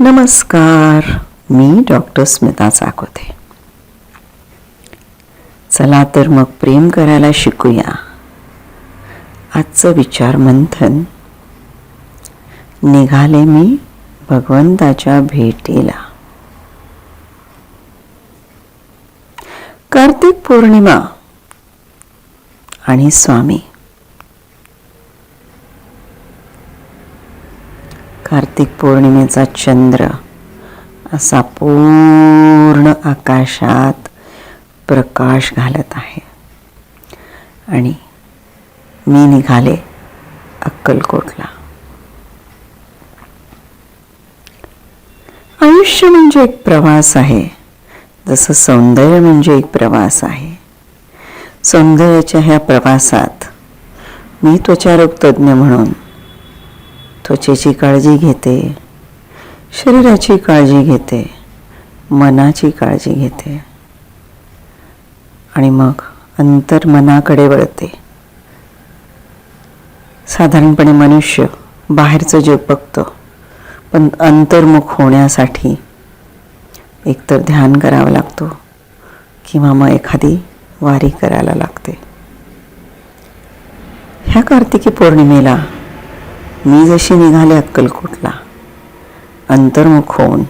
नमस्कार मी डॉक्टर स्मिता चाकोते चला तर मग प्रेम करायला शिकूया. आजचं विचार मंथन निघाले मी भगवंताच्या भेटीला. कार्तिक पौर्णिमा आणि स्वामी. कार्तिक पौर्णिमेचा चंद्र असा पूर्ण आकाशात प्रकाश घालत आहे. आणि मी निघाले अक्कलकोटला. आयुष्य म्हणजे एक प्रवास आहे. जसं सौंदर्य म्हणजे एक प्रवास आहे. सौंदर्याच्या ह्या प्रवासात मी त्वचारोग तज्ज्ञ म्हणून त्वचेची काळजी घेते. शरीराची काळजी घेते. मनाची काळजी घेते. आणि मग अंतर्मनाकडे वळते. साधारणपणे मनुष्य बाहेरचं जग बघतो. पण अंतर्मुख होण्यासाठी एकतर ध्यान करावं लागतो किंवा मग एखादी वारी करायला लागते. ह्या कार्तिकी पौर्णिमेला मी जशी निघाले अक्कलकोटला अंतर्मुख होऊन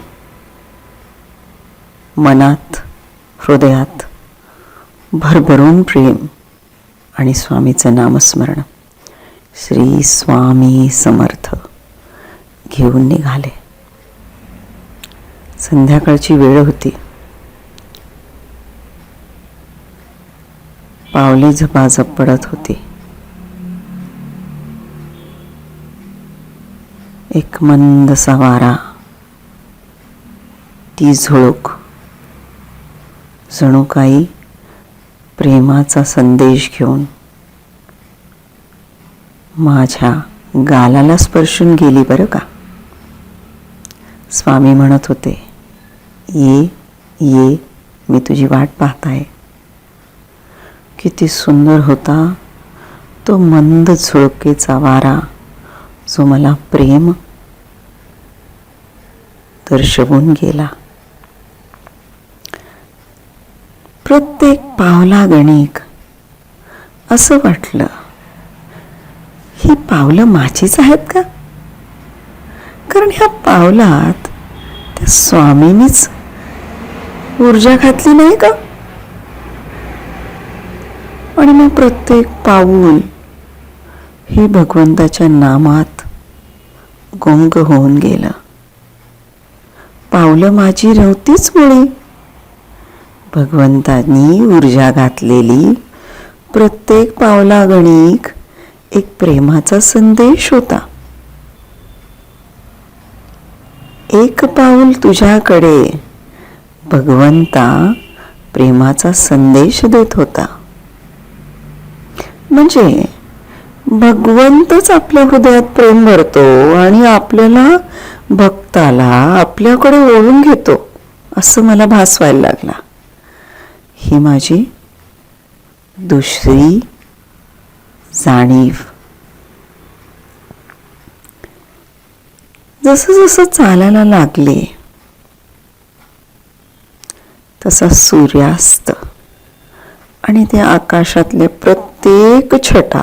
मनात हृदयात भरभरून प्रेम आणि स्वामीचं नामस्मरण श्री स्वामी समर्थ घेऊन निघाले. संध्याकाळची वेळ होती. पावले झपाझप पडत होती. एक मंदसा वारा ती झुळूक. जणू काही प्रेमाचा संदेश घेऊन. माझ्या गालाला स्पर्शून गेली बरं का? स्वामी म्हणत होते ये ये मी तुझी वाट पाहत आहे किती सुंदर होता तो मंद झुळकेचा वारा जो मला प्रेम दर्शवून गेला. प्रत्येक पावला गणिक. असं वाटलं. ही पावलं माझीच आहेत का? कारण ह्या पावलात त्या स्वामीनीच ऊर्जा घातली नाही का? आणि मग प्रत्येक पाऊल हे भगवंताच्या नामात गुंग होऊन गेलं. पावलं माझी रवतीच मुळी भगवंतांनी ऊर्जा घातलेली प्रत्येक पावलागणिक एक प्रेमाचा संदेश होता. एक पाऊल तुझ्याकडे भगवंता प्रेमाचा संदेश देत होता. म्हणजे भगवंतच आपल्या हृदयात प्रेम भरतो आणि आपल्याला भक्ताला आपल्याकडे ओळून घेतो असं मला भास व्हायला लागला. ही माझी दुसरी जाणीव. जसं जसं चालायला लागले तसा सूर्यास्त आणि त्या आकाशातले प्रत्येक छटा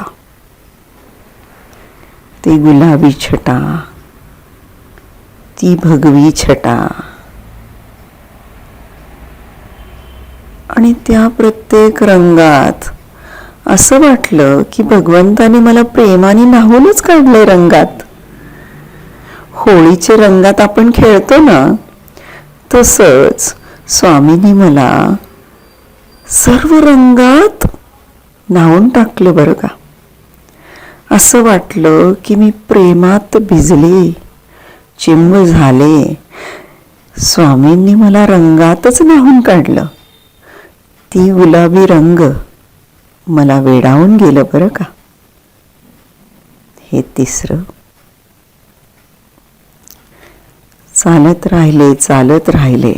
ती गुलाबी छटा ती भगवी छटा. आणि त्या प्रत्येक रंगात असं वाटलं की भगवंताने मला प्रेमाने नाहूनच काढले रंगात. होळीच्या रंगात आपण खेळतो ना तसंच स्वामींनी मला सर्व रंगात न्हावून टाकलं बरं का. असं वाटलं की मी प्रेमात भिजले चिंब झाले. स्वामींनी मला रंगातच नाहून काढलं. ती गुलाबी रंग मला वेडावून गेलं बरं का? हे तिसरं. चालत राहिले चालत राहिले.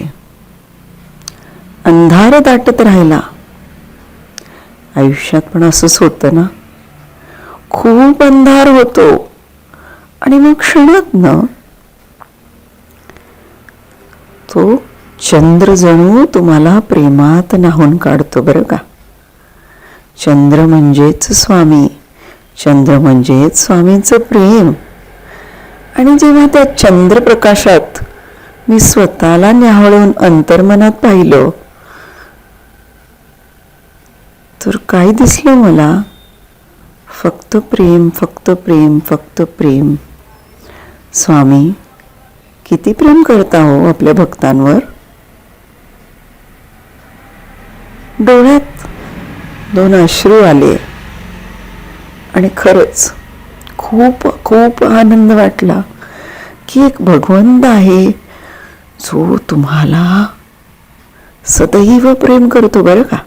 अंधार दाटत राहिला. आयुष्यात पण असंच होतं ना? खूप अंधार होतो. आणि मग क्षणात न तो चंद्र जणू तुम्हाला प्रेमात नाहून काढतो बरं का. चंद्र म्हणजेच स्वामी चंद्र म्हणजेच स्वामींचं प्रेम. आणि जेव्हा त्या चंद्रप्रकाशात मी स्वतःला न्याहळून अंतर्मनात पाहिलं तर काय दिसलं मला? फक्त प्रेम फक्त प्रेम फक्त प्रेम. स्वामी किती प्रेम करता हो आपल्या भक्तांवर? डोळ्यात दोन अश्रू आले. आणि खरंच खूप खूप आनंद वाटला की एक भगवंत आहे जो तुम्हाला सदैव प्रेम करतो बरं का?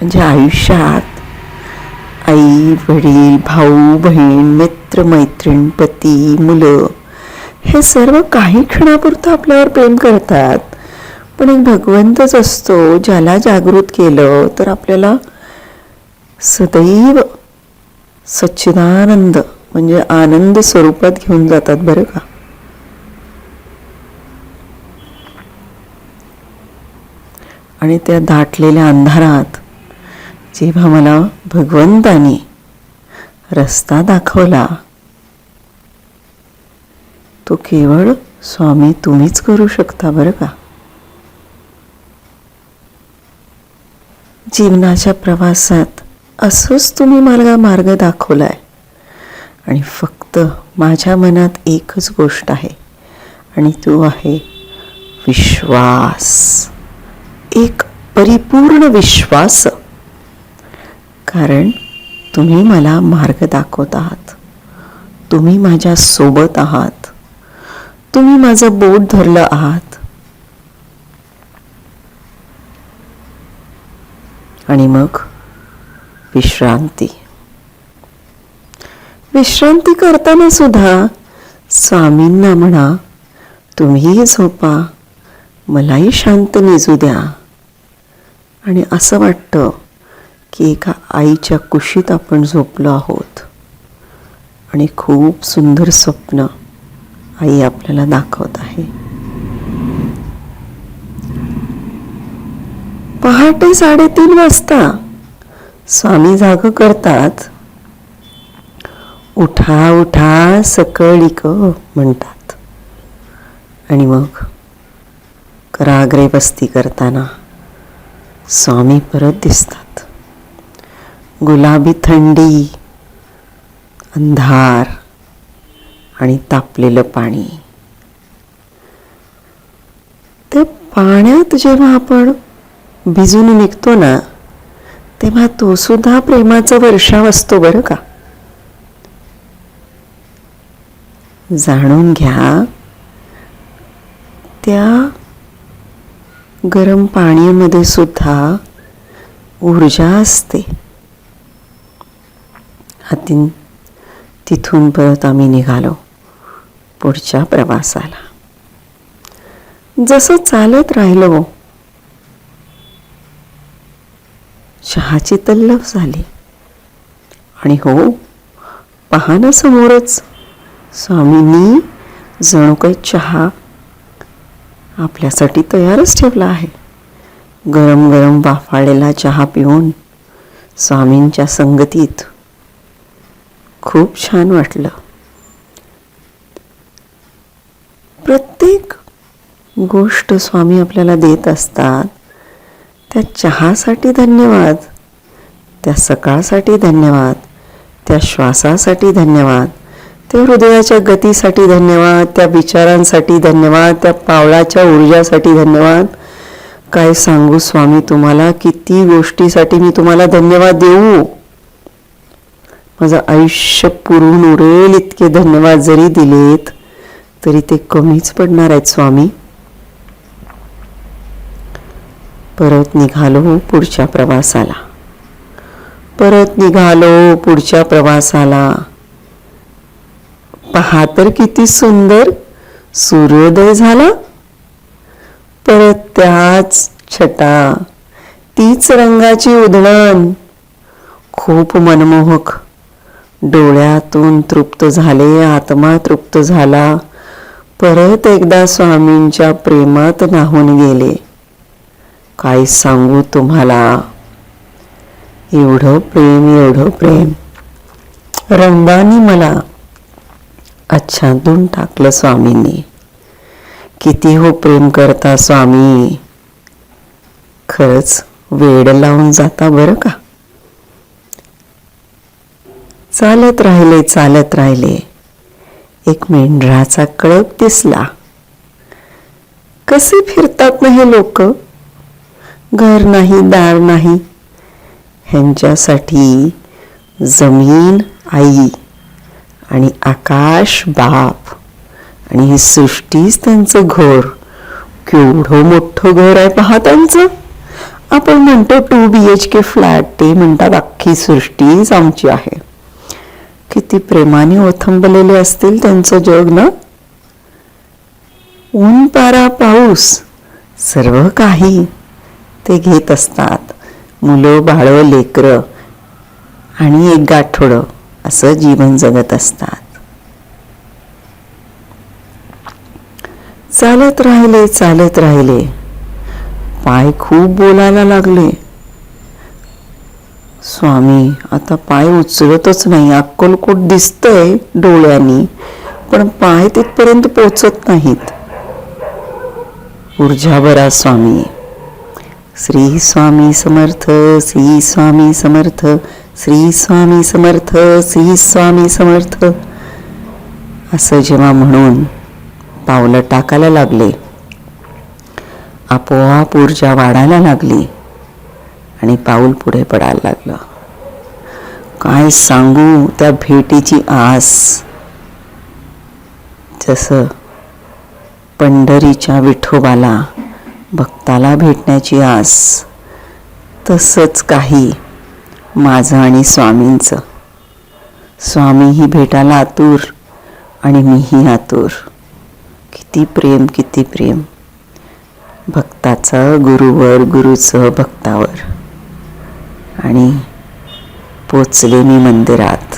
म्हणजे आयुष्यात आई वडील भाऊ बहीण मित्र मैत्रीण पती मुलं हे सर्व काही क्षणापुरतं आपल्यावर प्रेम करतात. पण एक भगवंतच असतो ज्याला जागृत केलं तर आपल्याला सदैव सच्चिदानंद म्हणजे आनंद स्वरूपात घेऊन जातात बरं का? आणि त्या दाटलेल्या अंधारात जेव्हा मला भगवंतानी रस्ता दाखवला तो केवळ स्वामी तुम्हीच करू शकता बरं का? जीवनाच्या प्रवासात असंच तुम्ही मला मार्ग दाखवलाय. आणि फक्त माझ्या मनात एकच गोष्ट आहे आणि तो आहे विश्वास. एक परिपूर्ण विश्वास. कारण तुम्ही मला मार्ग दाखवत आहात. तुम्ही माझ्या सोबत आहात. तुम्ही माझं बोट धरलं आहात. आणि मग विश्रांती. विश्रांती करताना सुद्धा स्वामींना म्हणा तुम्हीही झोपा मलाही शांत निजू द्या. आणि असं वाटतं की एका आईच्या कुशीत आपण झोपलो आहोत. आणि खूप सुंदर स्वप्न आई आपल्याला दाखवत आहे. पहाटे साडेतीन वाजता स्वामी जाग करतात. उठा उठा सकळीक म्हणतात. आणि मग कराग्रे बस्ती करताना स्वामी परत दिसतात. गुलाबी थंडी अंधार आणि तापलेलं पाणी. त्या पाण्यात जेव्हा आपण भिजून निघतो ना तेव्हा तो सुद्धा प्रेमाचा वर्षाव असतो बरं का? जाणून घ्या त्या गरम पाण्यामध्ये सुद्धा ऊर्जा असते. हातीन तिथून परत आम्ही निघालो पुढच्या प्रवासाला. जसं चालत राहिलो चहाची तल्लफ झाली. आणि हो पहा ना समोरच स्वामींनी जणू काही चहा आपल्यासाठी तयारच ठेवला आहे. गरम गरम वाफाळलेला चहा पिऊन स्वामींच्या संगतीत खूप छान वाटलं. प्रत्येक गोष्ट स्वामी आपल्याला देत असतात. त्या चहासाठी धन्यवाद त्या सकाळसाठी धन्यवाद त्या श्वासासाठी धन्यवाद त्या हृदयाच्या गतीसाठी धन्यवाद त्या विचारांसाठी धन्यवाद त्या पावलाच्या ऊर्जासाठी धन्यवाद. काय सांगू स्वामी तुम्हाला? किती गोष्टीसाठी मी तुम्हाला धन्यवाद देऊ? माझं आयुष्य पुरून उरेल इतके धन्यवाद जरी दिलेत तरी ते कमीच पडणार आहेत स्वामी. परत निघालो पुढच्या प्रवासाला. परत निघालो पुढच्या प्रवासाला. पहा तर किती सुंदर सूर्योदय झाला. परत त्याच छटा तीच रंगाची उधळण खूप मनमोहक डोळ्यातून तृप्त झाले आत्मा तृप्त झाला. परत एकदा स्वामींच्या प्रेमात नाहून गेले. काय सांगू तुम्हाला? एवढं प्रेम एवढं प्रेम. रंगाने मला आच्छादून टाकलं स्वामींनी. किती हो प्रेम करता स्वामी. खरंच वेड लावून जाता बरं का? चालत राहिले चालत राहिले. एक मेंढराचा कळप दिसला. कसे फिरतात ना हे लोक? घर नाही दार नाही. ह्यांच्यासाठी जमीन आई आणि आकाश बाप. आणि ही सृष्टीच त्यांचं घर. केवढं मोठं घर आहे पहा त्यांचं. आपण म्हणतो two B H K flat ते म्हणतात अख्खी सृष्टीच आमची आहे. किती प्रेमाने ओथंबलेले असतील त्यांचं जग ना? ऊन पारा पाऊस सर्व काही ते घेत असतात. मुलं बाळं लेकरं आणि एक गाठोडं असं जीवन जगत असतात. चालत राहिले चालत राहिले. पाय खूप बोलायला लागले. स्वामी आता पाय उचलतच नाही. अक्कलकोट दिसतंय डोळ्यांनी पण पाय तिथपर्यंत पोचत नाहीत. ऊर्जा बरा स्वामी. श्री स्वामी समर्थ श्री स्वामी समर्थ श्री स्वामी समर्थ श्री स्वामी समर्थ. असं जेव्हा म्हणून पावलं टाकायला लागले. आपोआप ऊर्जा वाढायला लागली आणि पाऊल पुढे पडायला लागलं. काय सांगू त्या भेटीची आस? जसं पंढरीच्या विठोबाला भक्ताला भेटण्याची आस तसंच काही माझं आणि स्वामींचं. स्वामीही भेटायला आतुर आणि मीही आतुर. किती प्रेम किती प्रेम. भक्ताचं गुरुवर गुरुचं भक्तावर. आणि पोचले मी मंदिरात.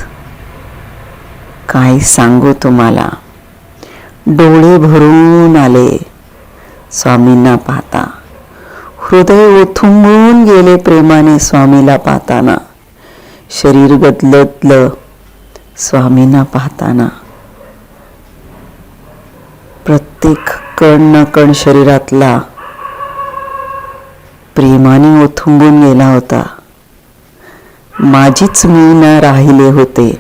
काय सांगू तुम्हाला? डोळे भरून आले. स्वामींना पाहता. हृदय ओथुंबून गेले प्रेमाने स्वामीला पाहताना. शरीर गदलतलं स्वामींना पाहताना. प्रत्येक कण न कण शरीरातला प्रेमाने ओथुंबून गेला होता. माझीच मी न राहिले होते.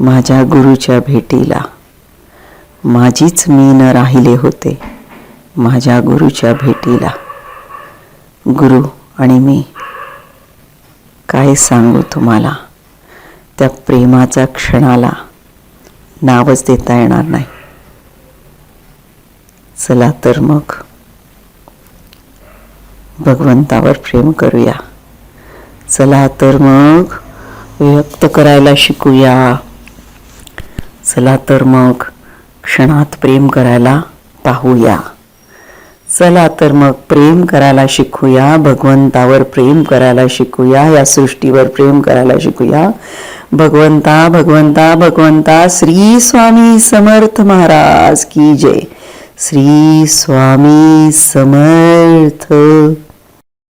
माझ्या गुरुच्या भेटीला. माझीच मी न राहिले होते. माझ्या गुरुच्या भेटीला. गुरु आणि मी. काय सांगू तुम्हाला? त्या प्रेमाच्या क्षणाला नावच देता येणार नाही. चला तर मग. भगवंतावर प्रेम करूया. चला तर मग व्यक्त करायला शिकूया. चला तर मग क्षणात प्रेम करायला पाहूया. चला तर मग प्रेम करायला शिकूया भगवंतावर प्रेम करायला शिकूया या सृष्टीवर प्रेम करायला शिकूया. भगवंता भगवंता भगवंता श्री स्वामी समर्थ महाराज की जय. श्री स्वामी समर्थ.